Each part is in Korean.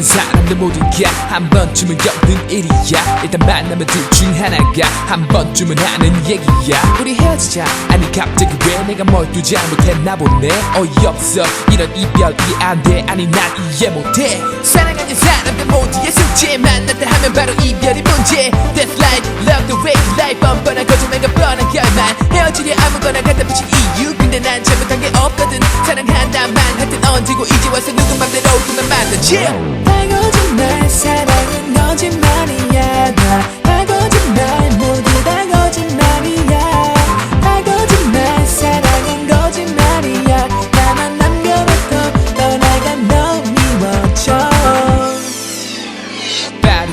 사랑하는 사람들 모두가 한 번쯤은 겪는 일이야. 일단 만나면 둘 중 하나가 한 번쯤은 하는 얘기야. 우리 헤어지자. 아니 갑자기 왜 내가 뭘 또 잘못했나 보네. 어이없어. 이런 이별이 안돼. 아니 난 이해 못해. 사랑하는 사람들 모두의 숙제 만났다 하면 바로 이별이 문제. That's life, love the way life. 뻔뻔한 거짓말과 뻔한 결말. 헤어지려 아무거나 갖다 붙인 이유. 근데 난 잘못한 게 없거든. 사랑한다만 할땐 언제고 이제 와서 누구 맘대로 그만 만나지 다 거짓말 사랑은 거짓말이야 다,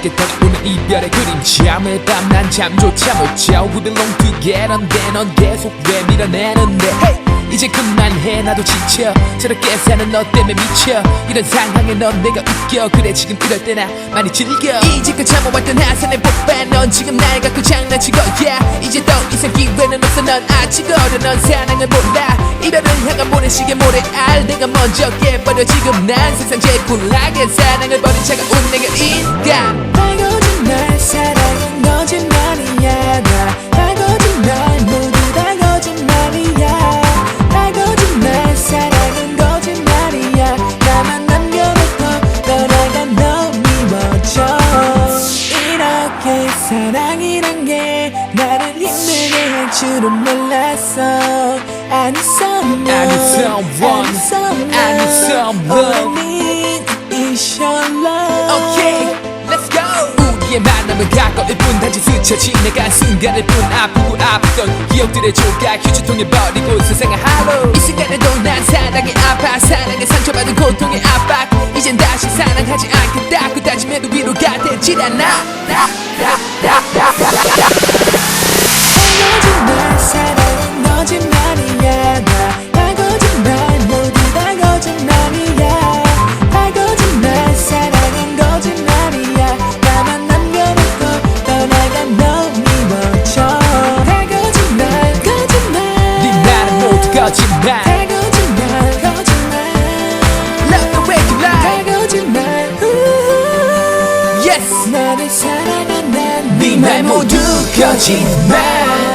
빠르게 다가오는 이별의 그림자 매일 밤난 잠조차 못자 We belong together인데 넌 계속 왜 밀어내는데 hey! 이제 그만해 나도 지쳐. 저렇게 사는 너 때문에 미쳐. 이런 상황에 넌 내가 웃겨. 그래 지금 이럴 때나 많이 즐겨. 이제껏 참아왔던 하산의 폭발 넌 지금 날 갖고 장난치고 yeah. 이제 더 이상 기회는 없어 넌 아직 어려. 넌 사랑을 몰라. 이별을 향한 모래시계 모래알. 내가 먼저 깨버려. 지금 난 세상 제일 굴하게 사랑을 버린 차가운 내가 인간 줄은 몰랐어. I need someone. I need someone. I need someone. I need someone. All I need is your love. Okay, let's go. 우리의 만남은 가까울 뿐. 단지 스쳐 지나간 순간일 뿐. 아프고 아프던 기억들의 조각. 휴지통에 버리고 세상을 하루 이 순간에도 난 사랑에 아파. 사랑에 상처받은 고통의 압박. 이젠 다시 사랑하지 않겠다. 그다지 해도 위로가 되질 않아 너를 사랑한다는 네말 모두 거짓말